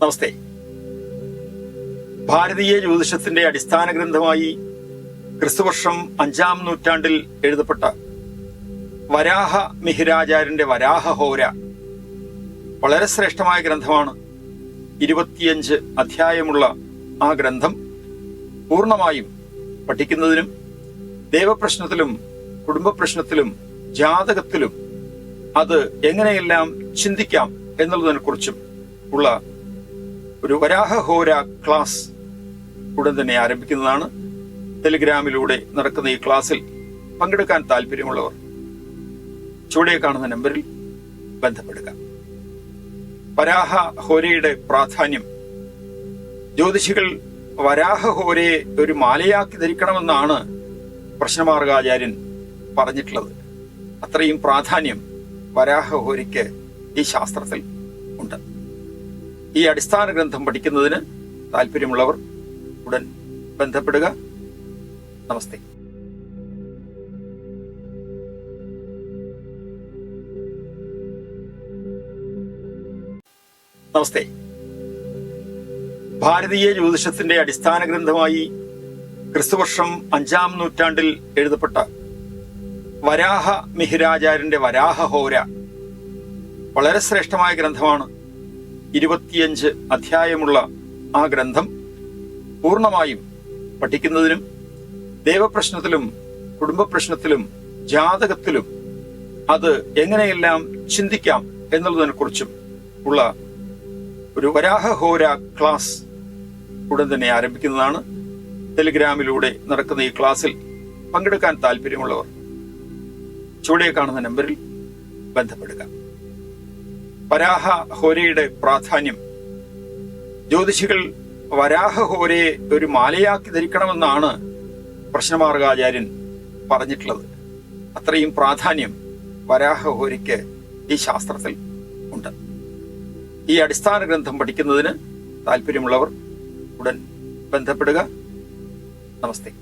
നമസ്തേ. ഭാരതീയ ജ്യോതിഷത്തിന്റെ അടിസ്ഥാന ഗ്രന്ഥമായി ക്രിസ്തുവർഷം അഞ്ചാം നൂറ്റാണ്ടിൽ എഴുതപ്പെട്ട വരാഹ മിഹിരാചാര്യന്റെ വരാഹ ഹോര വളരെ ശ്രേഷ്ഠമായ ഗ്രന്ഥമാണ്. ഇരുപത്തിയഞ്ച് അധ്യായമുള്ള ആ ഗ്രന്ഥം പൂർണമായും പഠിക്കുന്നതിനും ദേവപ്രശ്നത്തിലും കുടുംബ പ്രശ്നത്തിലും ജാതകത്തിലും അത് എങ്ങനെയെല്ലാം ചിന്തിക്കാം എന്നുള്ളതിനെക്കുറിച്ചും ഉള്ള ഒരു വരാഹഹോര ക്ലാസ് ഉടൻ തന്നെ ആരംഭിക്കുന്നതാണ്. ടെലിഗ്രാമിലൂടെ നടക്കുന്ന ഈ ക്ലാസ്സിൽ പങ്കെടുക്കാൻ താല്പര്യമുള്ളവർ ചുവടെ കാണുന്ന നമ്പറിൽ ബന്ധപ്പെടുക. വരാഹ ഹോരയുടെ പ്രാധാന്യം. ജ്യോതിഷികൾ വരാഹ ഹോരയെ ഒരു മാലയാക്കി ധരിക്കണമെന്നാണ് പ്രശ്നമാർഗാചാര്യൻ പറഞ്ഞിട്ടുള്ളത്. അത്രയും പ്രാധാന്യം വരാഹ ഹോരയ്ക്ക് ഈ ശാസ്ത്രത്തിൽ ഉണ്ട്. ഈ അടിസ്ഥാന ഗ്രന്ഥം പഠിക്കുന്നതിന് താല്പര്യമുള്ളവർ ഉടൻ ബന്ധപ്പെടുക. നമസ്തേ. നമസ്തേ. ഭാരതീയ ജ്യോതിഷത്തിന്റെ അടിസ്ഥാന ഗ്രന്ഥമായി ക്രിസ്തുവർഷം അഞ്ചാം നൂറ്റാണ്ടിൽ എഴുതപ്പെട്ട വരാഹ മിഹിരാചാര്യന്റെ വരാഹ ഹോര വളരെ ശ്രേഷ്ഠമായ ഗ്രന്ഥമാണ് ഇരുപത്തിയഞ്ച് അധ്യായമുള്ള ആ ഗ്രന്ഥം പൂർണമായും പഠിക്കുന്നതിനും ദേവപ്രശ്നത്തിലും കുടുംബ പ്രശ്നത്തിലും ജാതകത്തിലും അത് എങ്ങനെയെല്ലാം ചിന്തിക്കാം എന്നുള്ളതിനെക്കുറിച്ചും ഉള്ള ഒരു വരാഹഹോര ക്ലാസ് ഉടൻ തന്നെ ആരംഭിക്കുന്നതാണ്. ടെലിഗ്രാമിലൂടെ നടക്കുന്ന ഈ ക്ലാസ്സിൽ പങ്കെടുക്കാൻ താല്പര്യമുള്ളവർ ചുവടെ കാണുന്ന നമ്പറിൽ ബന്ധപ്പെടുക. വരാഹ ഹോരയുടെ പ്രാധാന്യം. ജ്യോതിഷികൾ വരാഹ ഹോരയെ ഒരു മാലയാക്കി ധരിക്കണമെന്നാണ് പ്രശ്നമാർഗാചാര്യൻ പറഞ്ഞിട്ടുള്ളത്. അത്രയും പ്രാധാന്യം വരാഹ ഹോരയ്ക്ക് ഈ ശാസ്ത്രത്തിൽ ഉണ്ട്. ഈ അടിസ്ഥാന ഗ്രന്ഥം പഠിക്കുന്നതിന് താല്പര്യമുള്ളവർ ഉടൻ ബന്ധപ്പെടുക. നമസ്തേ.